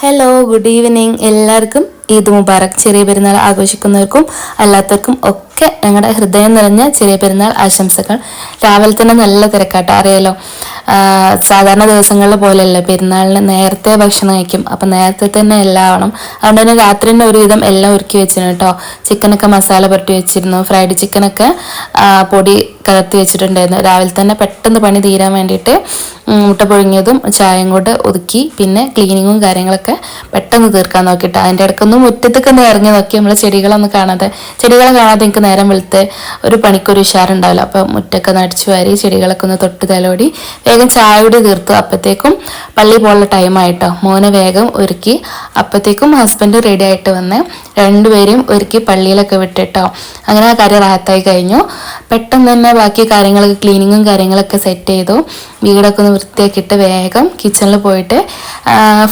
Hello good evening എല്ലാവർക്കും ഈദ് മുബാറക്. ചെറിയ പെരുന്നാൾ ആഘോഷിക്കുന്നവർക്കും അല്ലാത്തവർക്കും ഒക്കെ ഞങ്ങളുടെ ഹൃദയം നിറഞ്ഞ ചെറിയ പെരുന്നാൾ ആശംസകൾ. രാവിലെ തന്നെ നല്ല തിരക്കാട്ടോ അറിയാലോ? സാധാരണ ദിവസങ്ങളിലെ പോലെയല്ല. പെരുന്നാളിന് നേരത്തെ ഭക്ഷണം കഴിക്കും. അപ്പം നേരത്തെ തന്നെ എല്ലാം ആവണം. അതുകൊണ്ട് തന്നെ രാത്രി തന്നെ ഒരുവിധം എല്ലാം ഒരുക്കി വെച്ചിരുന്നു കേട്ടോ. ചിക്കനൊക്കെ മസാല പുരട്ടി വെച്ചിരുന്നു. ഫ്രൈഡ് ചിക്കനൊക്കെ പൊടി കലർത്തി വെച്ചിട്ടുണ്ടായിരുന്നു. രാവിലെ തന്നെ പെട്ടെന്ന് പണി തീരാൻ വേണ്ടിയിട്ട് മുട്ട പുഴുങ്ങിയതും ചായയും കൂടെ ഒതുക്കി പിന്നെ ക്ലീനിങ്ങും കാര്യങ്ങളൊക്കെ പെട്ടെന്ന് തീർക്കാൻ നോക്കിയിട്ട്. അതിന്റെ ഇടയ്ക്കൊന്നും മുറ്റത്തൊക്കെ ഒന്ന് ഇറങ്ങി നോക്കി നമ്മൾ ചെടികളൊന്നും കാണാതെ. ചെടികളെ കാണാതെ എനിക്ക് നേരം വെളുത്ത് ഒരു പണിക്കൊരു ഉഷാറുണ്ടാവില്ല. അപ്പം മുറ്റൊക്കെ നടിച്ചു വാരി ചെടികളൊക്കെ ഒന്ന് തൊട്ട് തലോടി വേഗം ചായ കൂടി തീർത്തു. അപ്പോഴത്തേക്കും പള്ളി പോലുള്ള ടൈമായിട്ടോ മോനെ വേഗം ഒരുക്കി. അപ്പോഴത്തേക്കും ഹസ്ബൻഡ് റെഡി ആയിട്ട് വന്ന് രണ്ടുപേരെയും ഒരുക്കി പള്ളിയിലൊക്കെ വിട്ടിട്ടോ. അങ്ങനെ ആ കാര്യം റാഹത്തായി കഴിഞ്ഞു. പെട്ടെന്ന് തന്നെ ബാക്കി കാര്യങ്ങളൊക്കെ ക്ലീനിങ്ങും കാര്യങ്ങളൊക്കെ സെറ്റ് ചെയ്തു. വീടൊക്കെ ഒന്ന് വൃത്തിയാക്കിയിട്ട് വേഗം കിച്ചണിൽ പോയിട്ട്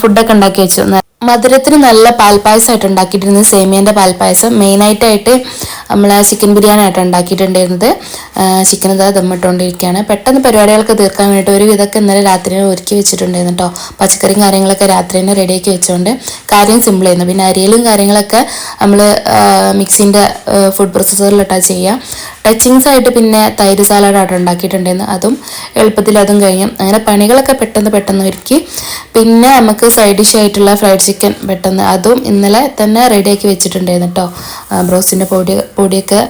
ഫുഡൊക്കെ ഉണ്ടാക്കി വെച്ചു. മധുരത്തിന് നല്ല പാൽപ്പായസമായിട്ട് ഉണ്ടാക്കിയിട്ടിരുന്നത് സേമിയന്റെ പാൽപ്പായസം. മെയിനായിട്ടായിട്ട് നമ്മൾ ചിക്കൻ ബിരിയാണി ആയിട്ട് ഉണ്ടാക്കിയിട്ടുണ്ടായിരുന്നത് ചിക്കൻ ഇതാ ദമ്മിട്ടുകൊണ്ടിരിക്കുകയാണ് പെട്ടെന്ന് പരിപാടികളൊക്കെ തീർക്കാൻ വേണ്ടിയിട്ട് ഒരു വിധമൊക്കെ ഇന്നലെ രാത്രി ഒരുക്കി വെച്ചിട്ടുണ്ടായിരുന്നു കേട്ടോ പച്ചക്കറിയും കാര്യങ്ങളൊക്കെ രാത്രി തന്നെ റെഡിയാക്കി വെച്ചുകൊണ്ട് കാര്യം സിമ്പിളായിരുന്നു പിന്നെ അരിയലും കാര്യങ്ങളൊക്കെ നമ്മൾ മിക്സിന്റെ ഫുഡ് പ്രോസസ്സറിലിട്ടാണ് ചെയ്യുക ടച്ചിങ്സ് ആയിട്ട് പിന്നെ തൈര് സാലഡായിട്ട് ഉണ്ടാക്കിയിട്ടുണ്ടായിരുന്നു. അതും എളുപ്പത്തിൽ അതും കഴിഞ്ഞു. അങ്ങനെ പണികളൊക്കെ പെട്ടെന്ന് പെട്ടെന്ന് ഒരുക്കി. പിന്നെ നമുക്ക് സൈഡ് ഡിഷ് ആയിട്ടുള്ള ഫ്രൈഡ് ചിക്കൻ പെട്ടെന്ന് അതും ഇന്നലെ തന്നെ റെഡിയാക്കി വെച്ചിട്ടുണ്ടായിരുന്നു കേട്ടോ ബ്രോസിന്റെ പൊടി പൊടിയൊക്കെ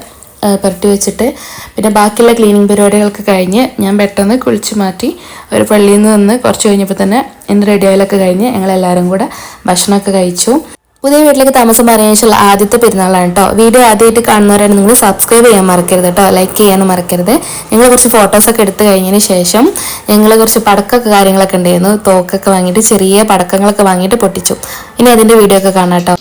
പുരട്ടി വെച്ചിട്ട്. പിന്നെ ബാക്കിയുള്ള ക്ലീനിങ് പരിപാടികളൊക്കെ കഴിഞ്ഞ് ഞാൻ പെട്ടെന്ന് കുളിച്ച് മാറ്റി ഒരു പള്ളിയിൽ നിന്ന് കുറച്ച് കഴിഞ്ഞപ്പോൾ തന്നെ ഇന്ന് റെഡിയായാലൊക്കെ കഴിഞ്ഞ് ഞങ്ങളെല്ലാവരും കൂടെ ഭക്ഷണമൊക്കെ കഴിച്ചു. പുതിയ വീട്ടിലേക്ക് താമസം പറയാനുള്ള ആദ്യത്തെ പെരുന്നാളാണ് കേട്ടോ. വീഡിയോ ആദ്യമായിട്ട് കാണുന്നവരാണ് നിങ്ങൾ സബ്സ്ക്രൈബ് ചെയ്യാൻ മറക്കരുത് കേട്ടോ. ലൈക്ക് ചെയ്യാനും മറക്കരുത്. ഞങ്ങൾ കുറച്ച് ഫോട്ടോസൊക്കെ എടുത്തു കഴിഞ്ഞതിന് ശേഷം ഞങ്ങൾ കുറച്ച് പടക്കമൊക്കെ കാര്യങ്ങളൊക്കെ ഉണ്ടായിരുന്നു. തോക്കൊക്കെ വാങ്ങിയിട്ട് ചെറിയ പടക്കങ്ങളൊക്കെ വാങ്ങിയിട്ട് പൊട്ടിച്ചു. ഇനി അതിന്റെ വീഡിയോ ഒക്കെ കാണാം കേട്ടോ.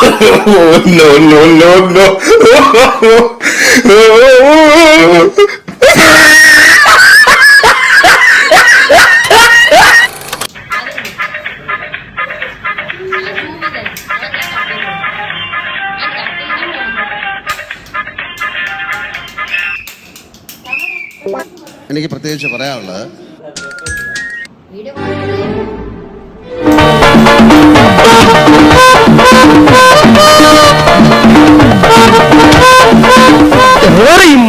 No, no, no, no. എനിക്ക് പ്രത്യേകിച്ച് പറയാനുള്ളത്